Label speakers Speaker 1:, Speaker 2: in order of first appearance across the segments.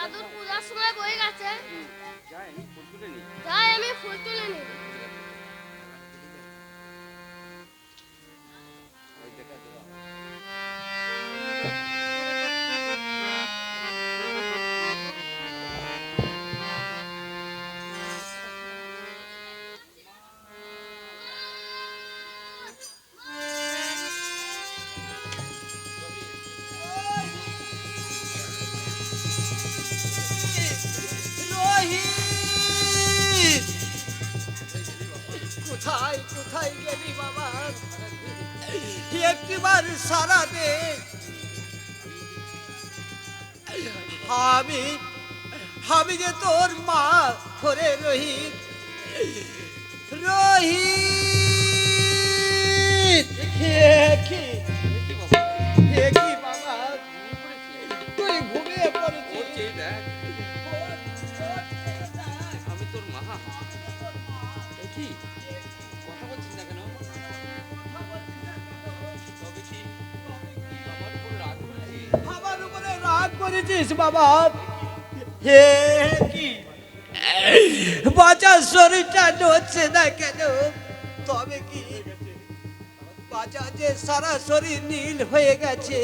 Speaker 1: দাদুর পূজার সময় বই গেছে।
Speaker 2: যাই আমি ফুল তুলে নিই
Speaker 1: যাই আমি ফুল তুলে নিই
Speaker 3: কোথায় কোথায় গেলি বাবা? একটিবার সারা দে আমি আমি যে তোর মা করে রোহিত রোহিত হে কি
Speaker 2: করেছিস
Speaker 3: বাবা? হে কি? বাজার শরীরটা নড়ছে না কেন? তবে কি? সারা শরীর নীল হয়ে গেছে।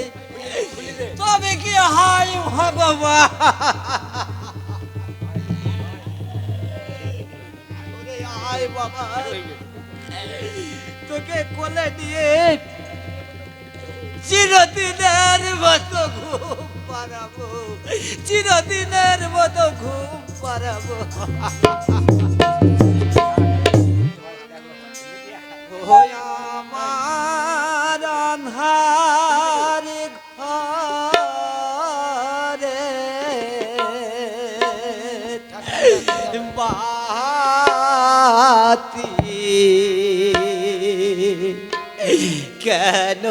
Speaker 3: তবে কি হাই বাবা। তোকে কোলে মতো ঘুম পারাবো চিরদিনের মতো ঘুম পারাবো। কেন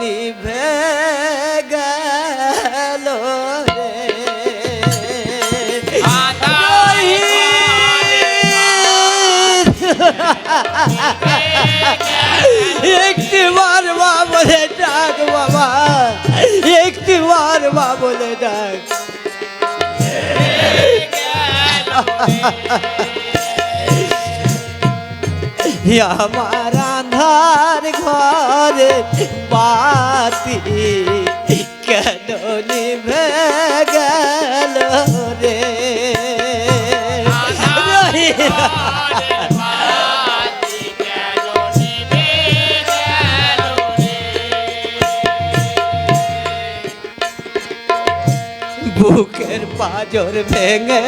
Speaker 3: নিভে একটি বার মা বলে ডাক বাবা একটি বার মা বলে ডাক আমার আন্ধার ঘরে বাতি কেন নিভে বুকের পাজর ভেঙে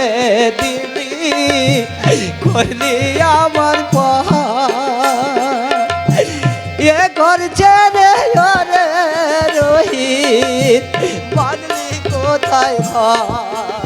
Speaker 3: দিবি করলি আমার পাহা এ করছে রে রোহিত বাদলি কোথায় ঘর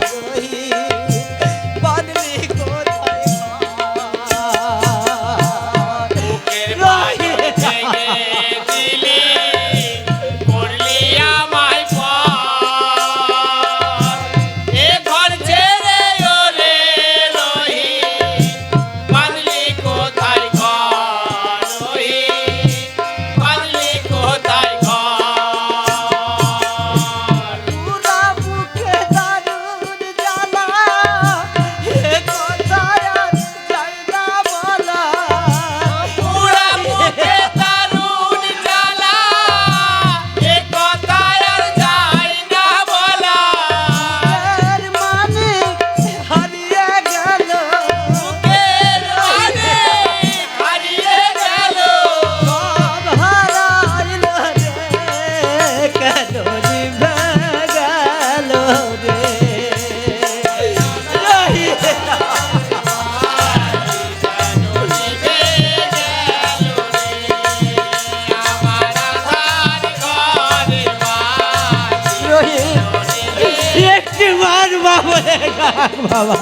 Speaker 3: বাবা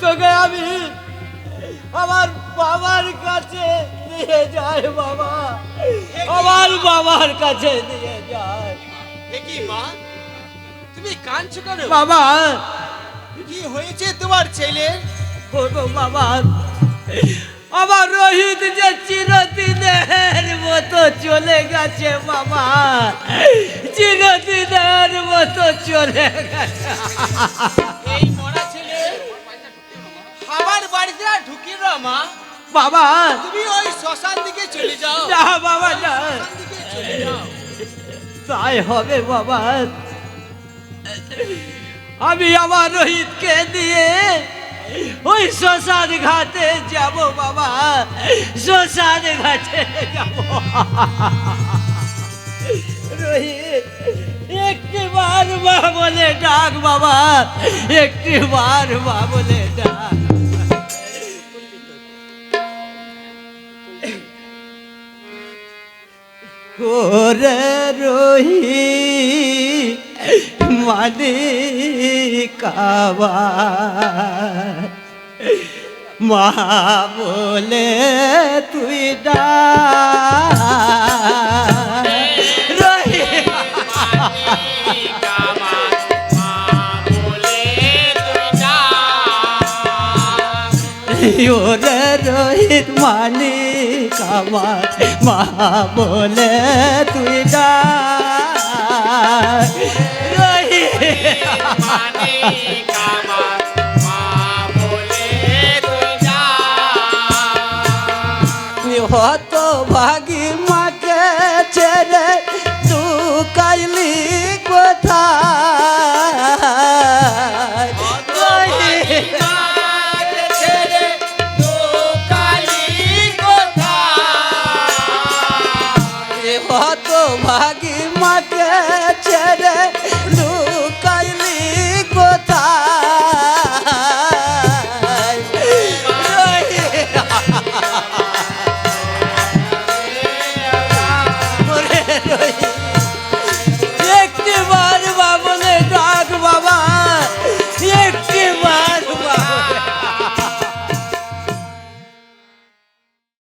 Speaker 3: তোকে আমি আমার বাবার কাছে নিয়ে যাই বাবা। আমার বাবার কাছে নিয়ে যাই।
Speaker 4: কি মা? তুমি কাঁদছো কেন?
Speaker 3: বাবা।
Speaker 4: কি হয়েছে তোমার ছেলে?
Speaker 3: বাবা। আমার রোহিত যে চলে গেছে বাবা চিরদিনের চলে গেছে।
Speaker 4: এই মরা ছেলে আমার বাড়িতে ঢুকি না মা।
Speaker 3: বাবা
Speaker 4: তুমি ওই শ্মশান দিকে চলে যাও।
Speaker 3: না বাবা না। তাই হবে বাবা। আমি আমার রোহিতকে দিয়ে ওই শ্মশান ঘাটে যাব বাবা, শ্মশান ঘাটে যাব। একটি বার মা বলে ডাক বাবা একটি বার মা বলে ডাক। ওরে রোহি মালিকাবা মা বলে তুই ডা ওরে রোহিত মালিক আমার মা বলে তুই ডা হত ভাগি মাকে ছেড়ে তু কাইলি রোহিত হত ভাগি মাকে